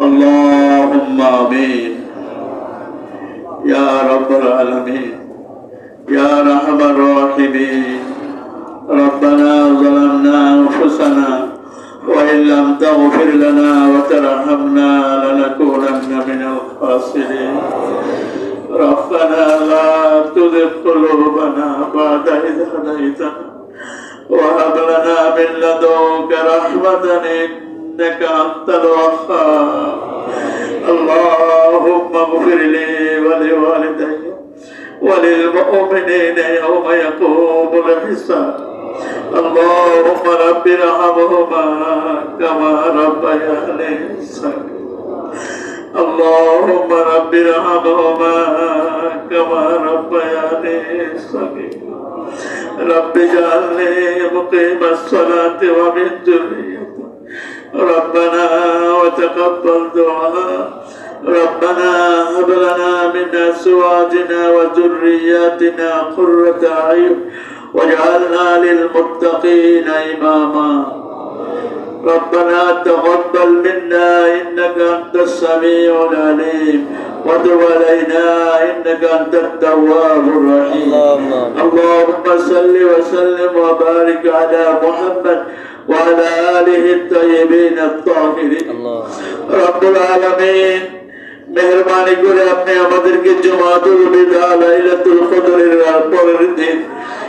اللهم آمين. يا رب العالمين. يا رحم الراحمين. ربنا ظلمنا أنفسنا وإن لم تغفر لنا وترحمنا لنكونن من الخاسرين. ربنا لا تزغ قلوبنا بعد إذ هديتنا وهب لنا من لدنك رحمة إنك أنت الوهاب اللهم اغفر لي ولوالدي وللمؤمنين يوم يقوم الحساب اللهم رب ارحمهما كما ربياني صغيرا اللهم رب ارحمهما كما ربياني صغيرا. رب اجعلني مقيم الصلاة ومن ذريتي. ربنا وتقبل دعاء. ربنا هب لنا من أزواجنا وذرياتنا قرة أعين. واجعلنا للمتقين إماما. ربنا تقبل منا انك انت السميع العليم وتب علينا انك انت التواب الرحيم اللهم اللهم صل وسلم وبارك على محمد وعلى اله الطيبين الطاهرين الله রব্বুল আলামিন মেহরবানি করে আপনি আমাদেরকে জুমাতুল বিদা লাইলাতুল কদরের পরের দিন ইয়া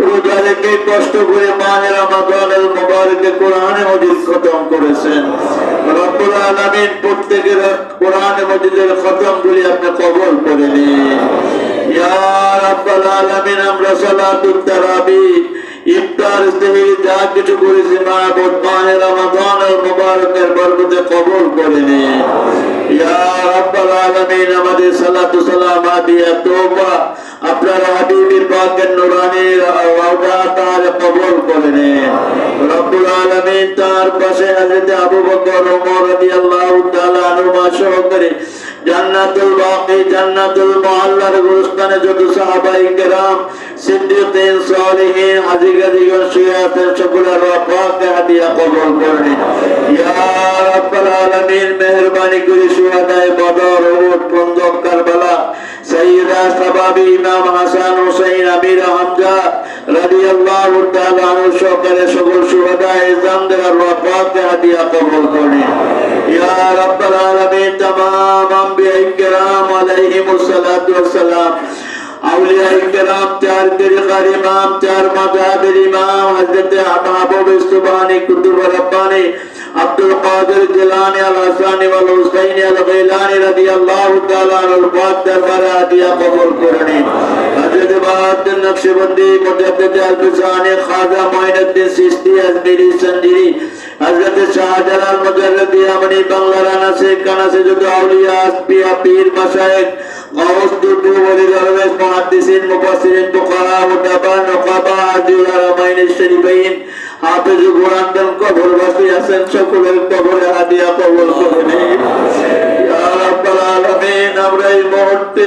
রোজা রেখে কষ্ট করে মাহের আমাদের মোবারকে কোরআনে মজিদ খতম করেছেন। রব্বুল প্রত্যেকের কোরআনে মজিদের খতম গুলি আপনি কবল করে নিন। ইয়া রাব্বাল আলামিন, আমরা সালাতুত ইফতার ইস্তেহির যা কিছু করেছি মা বোধ মাহের রমাদানের মোবারকের বরকতে কবল করে নিন ইয়া রাব্বাল আলামিন, আমাদের সালাতু সালাম আদিয়া তওবা আপনার হাবিবের পাকের নূরানির আওয়াজা তার কবুল করে নেন রব্বুল আলামিন তার পাশে হযরত আবু বকর ওমর রাদিয়াল্লাহু তাআলা আনহুমা সহকারে জান্নাতুল বাকি, জান্নাতুল মুআল্লার গুরস্থানে যত সাহাবায়ে কেরাম, সিদ্দিকিন, সালিহিন হাজী গাজীগণ শুয়ে সকলের পাকে হাদিয়া কবুল করে নিন ইয়া আলামিন, মেহেরবানি করে শুহাদায়ে বদর, উহুদ খন্দক কারবালা, সাইয়্যিদা, সাবাবি, ইমাম হাসান, হুসাইন, আমির, হামজা রাদিয়াল্লাহু তাআলা আনহু সহকারে সকল শুহাদায়ে জামদের পাকে হাদিয়া কবুল করে یا رب العالمین تمام انبیاء کرام علیہم السلام اولیاء کرام چار طریقار امام چار مذہب امام، حضرت احباب و سبحانی قطب ربانی، عبد القادر جلانی الحسانی والحسین الغیلانی رضی اللہ تعالیٰ عنہ الفات دربار عطیہ قبول کرنے۔ حضرت بہت نقش بندی مجدد الفسانی خاضہ معین الدین سیستی ازمیری سنجیری হজরতে শাহজালাল মুজাহিদি আমনি বাংলার আনাসে কানাসে যুগ আউলিয়া আসপিয়া পীর মাশায়েখ গাউস দুর্গ বলি দরবেশ মুহাদ্দিসিন মুফাসসিরিন ফুকাহা মুতাবা নকাবা আজিল আলামাইন শরীফাইন হাফেজ কুরআন দান কবুল বাসি আছেন সকলের কবরে হাদিয়া কবুল করে ইয়া রাব্বাল আলামিন আমরা এই মুহূর্তে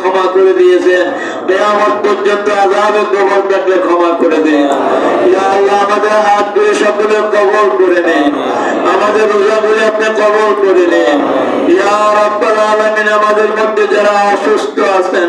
ক্ষমা করে দিয়েছেন, কিয়ামত পর্যন্ত আযাবে কবর থাকলে ক্ষমা করে দিন। ইয়া আমাদের হাত ধরে সকলে কবর করে নিন। আমাদের রোজাগুলি আপনি কবর করে নিন। ইয়া রাব্বুল আলামিন, আমাদের মধ্যে যারা অসুস্থ আছেন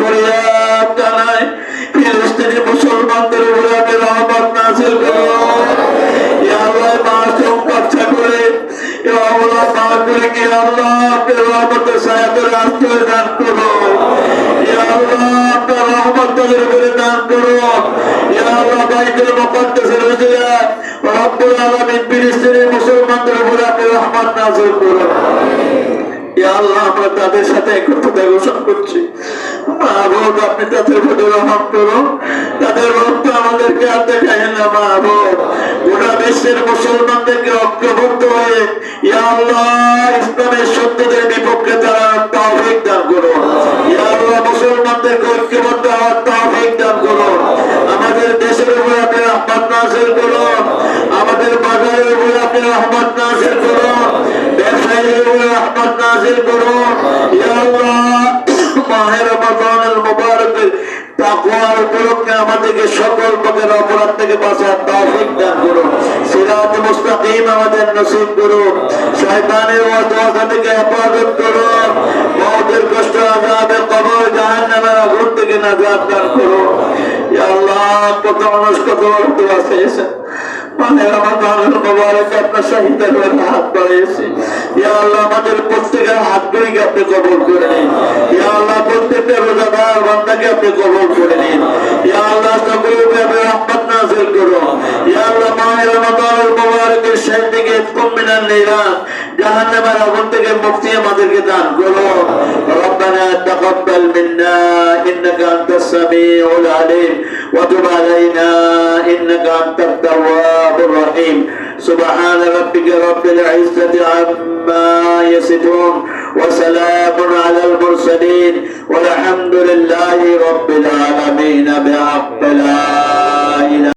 বাচ্চা করে করে কি আল্লাহ দান রহমত তাদের উপরে দান তাদের রক্ত আমাদেরকে আর দেখায় না মাহবুব বিশ্বের মুসলমানদেরকে ঐক্যবদ্ধ হয়ে ইয়া আল্লাহ ইসলামের সত্যদের বিপক্ষে তারা তৌফিক দান করুন। ইয়া আল্লাহ মুসলমানদেরকে ঐক্যবদ্ধ হওয়ার তৌফিক দান করুন। আমাদের দেশের উপরে আপনি রহমত নাযিল করুন। আমাদের বাজারের উপরে আপনি রহমত নাযিল করুন। ব্যবসায়ীদের উপরে রহমত নাযিল করুন। ইয়া আল্লাহ মাহের উপলক্ষে আমাদেরকে সকল প্রকার অপরাধ থেকে বাঁচার তৌফিক দান করুন। সিরাত মুস্তাকিম আমাদের নসিব করুন। শয়তানের ওয়াসওয়াসা থেকে হেফাজত করুন। মওতের কষ্ট আযাবে কবর জাহান্নামের আগুন থেকে নাজাত দান করুন। ইয়া আল্লাহ, কত মানুষ কত দোয়া চেয়েছেন মানে রমাদানের মুবারক আপনার শাহিদের হাত বাড়িয়েছি। ইয়া আল্লাহ, আমাদের প্রত্যেকের হাতগুলিকে আপনি কবল করে নিন। ইয়া আল্লাহ, প্রত্যেকটা রোজাদার বান্দাকে আপনি কবল করে নিন। ইয়া আল্লাহ, সকলের উপরে আপনি রহমত নাযিল করুন। ইয়া আল্লাহ মাহে জাহান্নামের আগুন থেকে মুক্তি আমাদেরকে দান করুন ربنا تقبل منا انك انت السميع العليم وتب علينا انك انت التواب الرحيم سبحان ربك رب العزة عما يصفون وسلام على المرسلين والحمد لله رب العالمين بحق لا إله